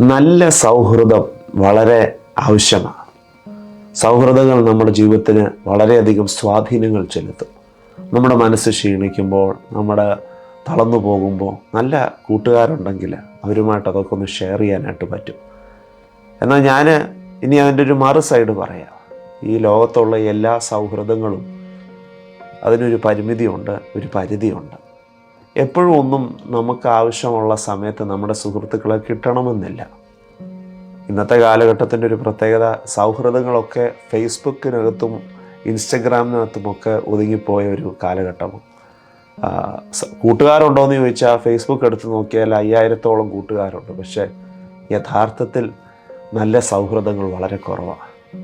നല്ല സൗഹൃദം വളരെ ആവശ്യമാണ്. സൗഹൃദങ്ങൾ നമ്മുടെ ജീവിതത്തിന് വളരെയധികം സ്വാധീനങ്ങൾ ചെലുത്തും. നമ്മുടെ മനസ്സ് ക്ഷീണിക്കുമ്പോൾ നമ്മുടെ തളർന്നു പോകുമ്പോൾ നല്ല കൂട്ടുകാരുണ്ടെങ്കിൽ അവരുമായിട്ട് അതൊക്കെ ഒന്ന് ഷെയർ ചെയ്യാനായിട്ട് പറ്റും. എന്നാൽ ഞാൻ ഇനി അതിന്റെ ഒരു മറു സൈഡ് പറയാം. ഈ ലോകത്തുള്ള എല്ലാ സൗഹൃദങ്ങളും അതിനൊരു പരിമിതിയുണ്ട് ഒരു പരിധിയുണ്ട്. എപ്പോഴും ഒന്നും നമുക്ക് ആവശ്യമുള്ള സമയത്ത് നമ്മുടെ സുഹൃത്തുക്കളെ കിട്ടണമെന്നില്ല. ഇന്നത്തെ കാലഘട്ടത്തിന്റെ ഒരു പ്രത്യേകത സൗഹൃദങ്ങളൊക്കെ ഫേസ്ബുക്കിനകത്തും ഇൻസ്റ്റഗ്രാമിനകത്തുമൊക്കെ ഒതുങ്ങിപ്പോയ ഒരു കാലഘട്ടമാണ്. കൂട്ടുകാരുണ്ടോ എന്ന് ചോദിച്ചാൽ ഫേസ്ബുക്ക് എടുത്ത് നോക്കിയാൽ അയ്യായിരത്തോളം കൂട്ടുകാരുണ്ട്. പക്ഷേ യഥാർത്ഥത്തിൽ നല്ല സൗഹൃദങ്ങൾ വളരെ കുറവാണ്.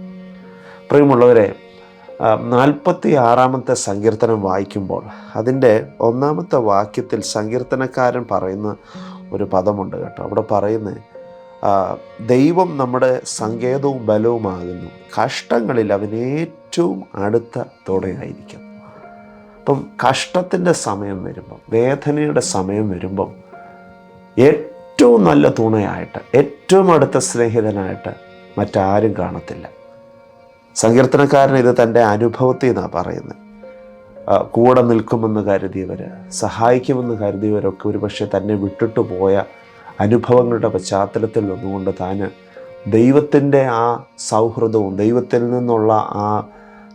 പ്രിയമുള്ളവരെ നാൽപ്പത്തി ആറാമത്തെ സങ്കീർത്തനം വായിക്കുമ്പോൾ അതിന്റെ ഒന്നാമത്തെ വാക്യത്തിൽ സങ്കീർത്തനക്കാരൻ പറയുന്ന ഒരു പദമുണ്ട് കേട്ടോ. അവിടെ പറയുന്നത് ദൈവം നമ്മുടെ സങ്കേതവും ബലവുമാകുന്നു. കഷ്ടങ്ങളിൽ അവൻ ഏറ്റവും അടുത്ത തുടയായിരിക്കും. അപ്പം കഷ്ടത്തിന്റെ സമയം വരുമ്പം വേദനയുടെ സമയം വരുമ്പം ഏറ്റവും നല്ല തുണയായിട്ട് ഏറ്റവും അടുത്ത സ്നേഹിതനായിട്ട് മറ്റാരും കാണത്തില്ല. സങ്കീർത്തനക്കാരൻ ഇത് തന്റെ അനുഭവത്തിൽ നിന്നാണ് പറയുന്നത്. കൂടെ നിൽക്കുമെന്ന് കരുതിയവർ സഹായിക്കുമെന്ന് കരുതിയവരൊക്കെ ഒരുപക്ഷെ തന്നെ വിട്ടിട്ട് പോയ അനുഭവങ്ങളുടെ പശ്ചാത്തലത്തിൽ നിന്നുകൊണ്ട് താൻ ദൈവത്തിന്റെ ആ സൗഹൃദവും ദൈവത്തിൽ നിന്നുള്ള ആ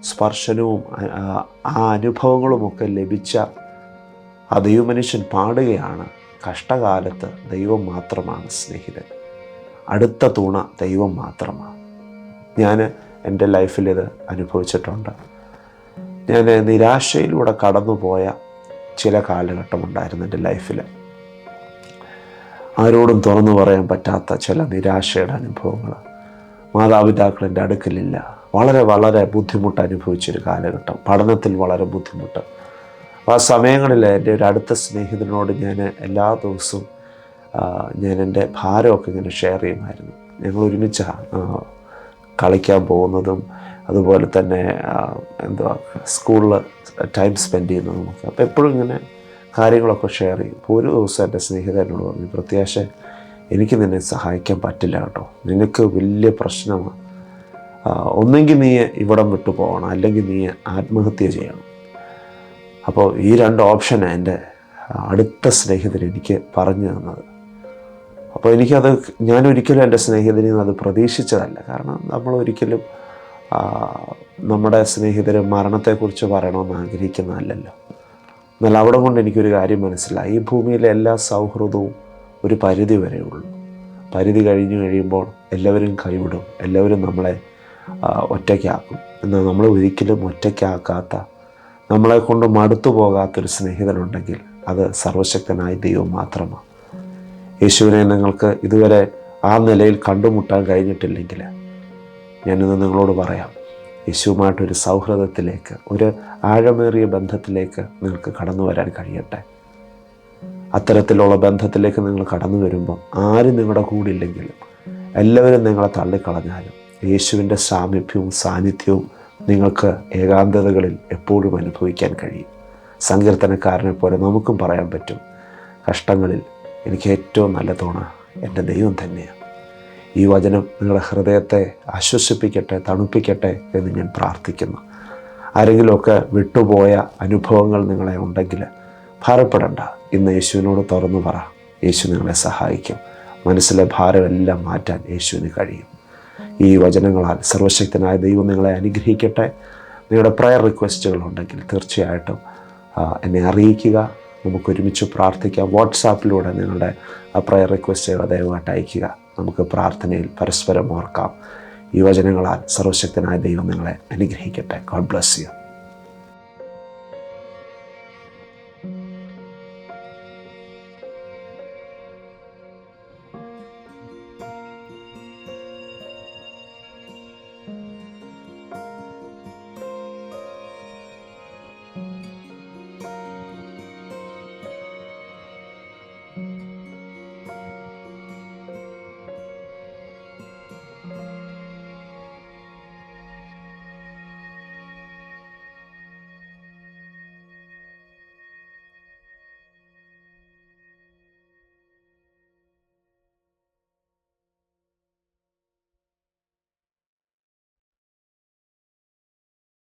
സ്പർശനവും ആ, അനുഭവങ്ങളുമൊക്കെ ലഭിച്ച ആ ദൈവമനുഷ്യൻ പാടുകയാണ്. കഷ്ടകാലത്ത് ദൈവം മാത്രമാണ് സ്നേഹിതൻ. അടുത്ത തൂണ ദൈവം മാത്രമാണ്. ഞാൻ എന്റെ ലൈഫിൽ ഇത് അനുഭവിച്ചിട്ടുണ്ട്. ഞാൻ നിരാശയിലൂടെ കടന്നുപോയ ചില കാലഘട്ടമുണ്ടായിരുന്നു എന്റെ ലൈഫിൽ. ആരോടും തുറന്നു പറയാൻ പറ്റാത്ത ചില നിരാശയുടെ അനുഭവങ്ങൾ. മാതാപിതാക്കൾ എന്റെ അടുക്കലില്ല. വളരെ വളരെ ബുദ്ധിമുട്ട് അനുഭവിച്ചൊരു കാലഘട്ടം. പഠനത്തിൽ വളരെ ബുദ്ധിമുട്ട്. ആ സമയങ്ങളിൽ എന്റെ ഒരു അടുത്ത സ്നേഹിതനോട് ഞാൻ എല്ലാ ദിവസവും ഞാൻ എന്റെ ഭാരമൊക്കെ ഇങ്ങനെ ഷെയർ ചെയ്യുമായിരുന്നു. ഞങ്ങൾ ഒരുമിച്ചാണ് കളിക്കാൻ പോകുന്നതും അതുപോലെ തന്നെ എന്തുവാ സ്കൂളിൽ ടൈം സ്പെൻഡ് ചെയ്യുന്നതും ഒക്കെ അപ്പോൾ എപ്പോഴും ഇങ്ങനെ കാര്യങ്ങളൊക്കെ ഷെയർ ചെയ്യും. അപ്പോൾ ഒരു ദിവസം എന്റെ സ്നേഹിതനോട് പറഞ്ഞു പ്രത്യാശ എനിക്ക് നിന്നെ സഹായിക്കാൻ പറ്റില്ല കേട്ടോ. നിനക്ക് വലിയ പ്രശ്നമാണ്. ഒന്നെങ്കിൽ നീ ഇവിടം വിട്ടു പോകണം. അല്ലെങ്കിൽ നീ ആത്മഹത്യ ചെയ്യണം. അപ്പോൾ ഈ രണ്ട് ഓപ്ഷനാണ് എന്റെ അടുത്ത സ്നേഹിതൻ എനിക്ക് പറഞ്ഞു തന്നത്. അപ്പോൾ എനിക്കത് ഞാൻ ഒരിക്കലും എന്റെ സ്നേഹിതനെ അത് പ്രതീക്ഷിച്ചതല്ല. കാരണം നമ്മൾ ഒരിക്കലും നമ്മുടെ സ്നേഹിതരെ മരണത്തെക്കുറിച്ച് പറയണമെന്ന് ആഗ്രഹിക്കുന്നതല്ലല്ലോ. എന്നാൽ അവിടെ കൊണ്ട് എനിക്കൊരു കാര്യം മനസ്സിലായി. ഈ ഭൂമിയിലെ എല്ലാ സൗഹൃദവും ഒരു പരിധി വരെ ഉള്ളൂ. പരിധി കഴിഞ്ഞു കഴിയുമ്പോൾ എല്ലാവരും കൈവിടും. എല്ലാവരും നമ്മളെ ഒറ്റയ്ക്കാക്കും. എന്നാൽ നമ്മൾ ഒരിക്കലും ഒറ്റയ്ക്കാക്കാത്ത നമ്മളെ കൊണ്ട് മടുത്തു പോകാത്തൊരു സ്നേഹിതനുണ്ടെങ്കിൽ അത് സർവശക്തനായ ദൈവം മാത്രമാണ്. യേശുവിനെ നിങ്ങൾക്ക് ഇതുവരെ ആ നിലയിൽ കണ്ടുമുട്ടാൻ കഴിഞ്ഞിട്ടില്ലെങ്കിൽ ഞാനിന്ന് നിങ്ങളോട് പറയാം. യേശുവുമായിട്ടൊരു സൗഹൃദത്തിലേക്ക് ഒരു ആഴമേറിയ ബന്ധത്തിലേക്ക് നിങ്ങൾക്ക് കടന്നു വരാൻ കഴിയട്ടെ. അത്തരത്തിലുള്ള ബന്ധത്തിലേക്ക് നിങ്ങൾ കടന്നു വരുമ്പോൾ ആരും നിങ്ങളുടെ കൂടെ ഇല്ലെങ്കിലും എല്ലാവരും നിങ്ങളെ തള്ളിക്കളഞ്ഞാലും യേശുവിന്റെ സാമീപ്യവും സാന്നിധ്യവും നിങ്ങൾക്ക് ഏകാന്തതകളിൽ എപ്പോഴും അനുഭവിക്കാൻ കഴിയും. സങ്കീർത്തനക്കാരനെ പോലെ നമുക്കും പറയാൻ പറ്റും. കഷ്ടങ്ങളിൽ എനിക്ക് ഏറ്റവും നല്ല തോണ എന്റെ ദൈവം തന്നെയാണ് ഈ വചനം നിങ്ങളുടെ ഹൃദയത്തെ ആശ്വസിപ്പിക്കട്ടെ തണുപ്പിക്കട്ടെ എന്ന് ഞാൻ പ്രാർത്ഥിക്കുന്നു. ആരെങ്കിലുമൊക്കെ വിട്ടുപോയ അനുഭവങ്ങൾ നിങ്ങളെ ഉണ്ടെങ്കിൽ ഭാരപ്പെടണ്ട. ഇന്ന് യേശുവിനോട് തുറന്നു പറ. യേശു നിങ്ങളെ സഹായിക്കും. മനസ്സിലെ ഭാരമെല്ലാം മാറ്റാൻ യേശുവിന് കഴിയും. ഈ വചനങ്ങളാൽ സർവശക്തനായ ദൈവം നിങ്ങളെ അനുഗ്രഹിക്കട്ടെ. നിങ്ങളുടെ പ്രയർ റിക്വസ്റ്റുകൾ ഉണ്ടെങ്കിൽ തീർച്ചയായിട്ടും എന്നെ അറിയിക്കുക. നമുക്ക് ഒരുമിച്ച് പ്രാർത്ഥിക്കാം. വാട്സാപ്പിലൂടെ നിങ്ങളുടെ ആ പ്രയർ റിക്വസ്റ്റുകൾ ദയവായിട്ട് അയയ്ക്കുക. നമുക്ക് പ്രാർത്ഥനയിൽ പരസ്പരം ഓർക്കാം. ഈ വചനങ്ങളാൽ സർവശക്തനായ ദൈവം നിങ്ങളെ അനുഗ്രഹിക്കട്ടെ. God bless you